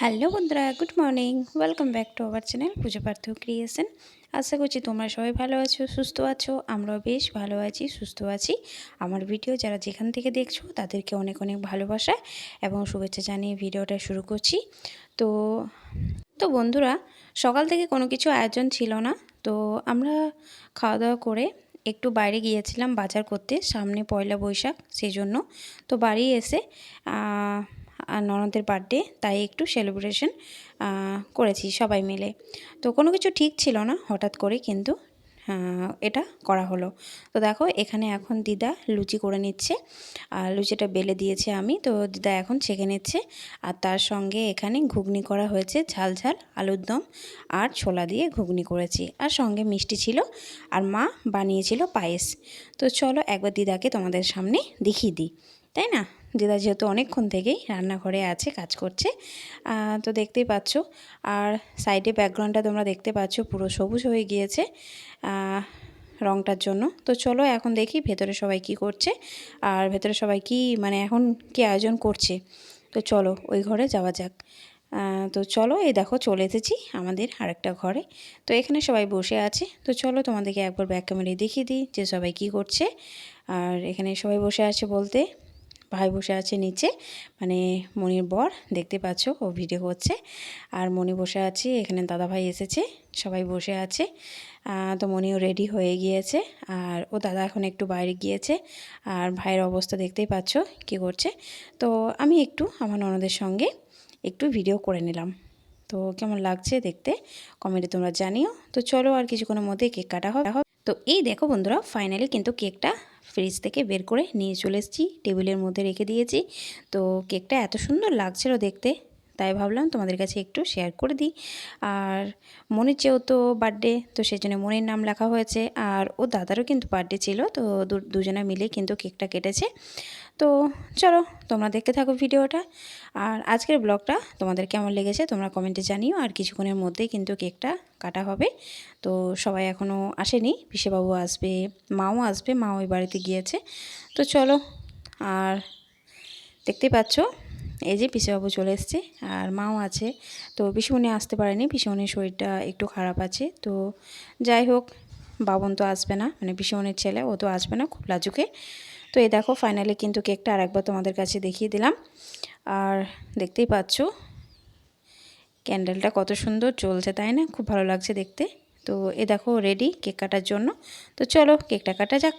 Hello বন্ধুরা, good morning. Welcome back to our channel Pujo Partha creation আশা করছি তোমরা সবাই ভালো আছো, সুস্থ আছো, আমরাও বেশ ভালো আছি, সুস্থ আছি। আমার ভিডিও যারা যেখান থেকে দেখছ, তাদেরকে অনেক অনেক ভালোবাসা এবং শুভেচ্ছা জানিয়ে ভিডিওটা শুরু করছি। তো তো বন্ধুরা, সকাল থেকে কোনো কিছু আয়োজন ছিল না। তো আমরা খাওয়া দাওয়া করে একটু বাইরে গিয়েছিলাম বাজার করতে, সামনে পয়লা বৈশাখ সেই জন্য তো বাড়ি এসে আর ননদের বার্থডে তাই একটু সেলিব্রেশন করেছি সবাই মিলে। তো কোনো কিছু ঠিক ছিল না হঠাৎ করে কিন্তু এটা করা হলো। তো দেখো, এখানে এখন দিদা লুচি করে নিচ্ছে। আর লুচিটা বেলে দিয়েছে আমি। তো দিদা এখন ছেঁকে নিচ্ছে। আর তার সঙ্গে এখানে ঘুগনি করা হয়েছে, ঝাল ঝাল, আলুর দম আর ছোলা দিয়ে ঘুগনি করেছি। আর সঙ্গে মিষ্টি ছিল। আর মা বানিয়েছিল পায়েস। তো চলো একবার দিদাকে তোমাদের সামনে দেখিয়ে দিই। তাই না? দিদা যেহেতু অনেকক্ষণ থেকেই রান্নাঘরে আছে, কাজ করছে তো দেখতেই পাচ্ছ। আর সাইডে ব্যাকগ্রাউন্ডটা তোমরা দেখতে পাচ্ছ, পুরো সবুজ হয়ে গিয়েছে রংটার জন্য। তো চলো এখন দেখি ভেতরে সবাই কি করছে, আর ভেতরে সবাই কি মানে এখন কি আয়োজন করছে। তো চলো ওই ঘরে যাওয়া যাক। তো চলো এই দেখো চলে এসেছি আমাদের আরেকটা ঘরে। তো এখানে সবাই বসে আছে। তো চলো তোমাদেরকে একবার ব্যাক ক্যামেরায় দেখিয়ে দিই যে সবাই কি করছে। আর এখানে সবাই বসে আছে বলতে ভাই বসে আছে নিচে মানে মনির বর, দেখতে পাচ্ছ ও ভিডিও করছে। আর মনি বসে আছে, এখানে দাদা ভাই এসেছে, সবাই বসে আছে। তো মনিও রেডি হয়ে গিয়েছে, আর ও দাদা এখন একটু বাইরে গিয়েছে, আর ভাইয়ের অবস্থা দেখতেই পাচ্ছ কি করছে। তো আমি একটু আমার ননদের সঙ্গে একটু ভিডিও করে নিলাম। তো কেমন লাগছে দেখতে কমেন্টে তোমরা জানিও। তো চলো আর কিছুক্ষণের মধ্যে কেক কাটা হবে। তো এই দেখো বন্ধুরা ফাইনালি কিন্তু কেকটা ফ্রিজ থেকে বের করে নিয়ে চলে এসেছি। টেবিলের মধ্যে রেখে দিয়েছি। তো কেকটা এত সুন্দর লাগছিল দেখতে। তাই ভাবলাম তোমাদের কাছে একটু শেয়ার করে দিই। আর মনের চেয়েও তো বার্থডে তো সেই জন্য মনের নাম লেখা হয়েছে। আর ও দাদারও কিন্তু বার্থডে ছিল, তো দুজনে মিলে কিন্তু কেকটা কেটেছে। তো চলো তোমরা দেখতে থাকো ভিডিওটা। আর আজকের ব্লগটা তোমাদের কেমন লেগেছে তোমরা কমেন্টে জানিও। আর কিছুক্ষণের মধ্যেই কিন্তু কেকটা কাটা হবে। তো সবাই এখনও আসেনি, পিসেবাবু আসবে, মাও আসবে মা ওই বাড়িতে গিয়েছে। তো চলো, আর দেখতেই পাচ্ছ এই যে পিসেবাবু চলে এসছে আর মাও আছে। তো পিসুমনি আসতে পারেনি পিসুমনির শরীরটা একটু খারাপ আছে। তো যাই হোক, বাবন তো আসবে না মানে পিসুমনির ছেলে, ও তো আসবে না, খুব লাজুকে। তো এই দেখো ফাইনালি কিন্তু কেকটা আরেকবার তোমাদের কাছে দেখিয়ে দিলাম। আর দেখতেই পাচ্ছ ক্যান্ডেলটা কত সুন্দর চলছে, তাই না? খুব ভালো লাগছে দেখতে। তো এ দেখো রেডি কেক কাটার জন্য। তো চলো, কেকটা কাটা যাক।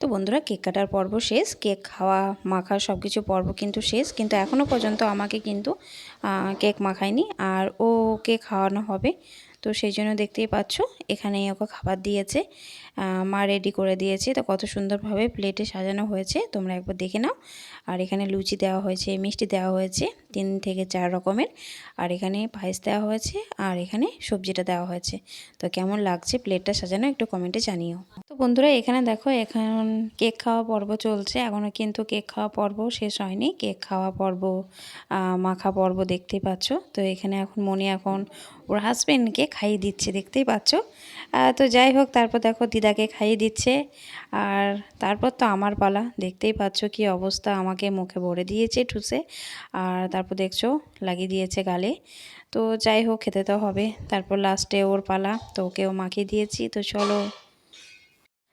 তো বন্ধুরা কেক কাটার পর্ব শেষ, কেক খাওয়া, মাখা সব কিছু পর্ব কিন্তু শেষ, কিন্তু এখনও পর্যন্ত আমাকে কিন্তু কেক মাখায়নি আর ও কেক খাওয়ানো হবে। তো সেই জন্য দেখতেই পাচ্ছ এখানে ওকে খাবার দিয়েছে। মা রেডি করে দিয়েছে। তো কত সুন্দরভাবে প্লেটে সাজানো হয়েছে, তোমরা একবার দেখে নাও। আর এখানে লুচি দেওয়া হয়েছে, মিষ্টি দেওয়া হয়েছে, তিন থেকে চার রকমের। আর এখানে পায়েস দেওয়া হয়েছে, আর এখানে সবজিটা দেওয়া হয়েছে। তো কেমন লাগছে প্লেটটা সাজানো, একটু কমেন্টে জানিও। বন্ধুরা, এখানে দেখো, এখন কেক খাওয়া পর্ব চলছে। এখনও কিন্তু কেক খাওয়া পর্ব শেষ হয়নি। কেক খাওয়া পর্ব মাখা পর্ব দেখতেই পাচ্ছ। তো এখানে এখন মনি এখন ওর হাজব্যান্ডকে খাইয়ে দিচ্ছে, দেখতেই পাচ্ছ। তো যাই হোক, তারপর দেখো দিদাকে খাইয়ে দিচ্ছে। আর তারপর তো আমার পালা, দেখতেই পাচ্ছ কি অবস্থা। আমাকে মুখে ভরে দিয়েছে ঠুসে, আর তারপর দেখছ, লাগিয়ে দিয়েছে গালে। তো যাই হোক, খেতে তো হবে। তারপর লাস্টে ওর পালা, তো ওকেও মাখিয়ে দিয়েছি। তো চলো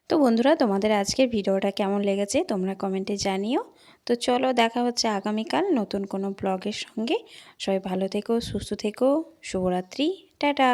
তো বন্ধুরা, তোমাদের আজকের ভিডিওটা কেমন লেগেছে তোমরা কমেন্টে জানিও। তো চলো দেখা হচ্ছে আগামীকাল নতুন কোনো ব্লগের সঙ্গে। সবাই ভালো থেকো, সুস্থ থেকো, শুভরাত্রি, টাটা।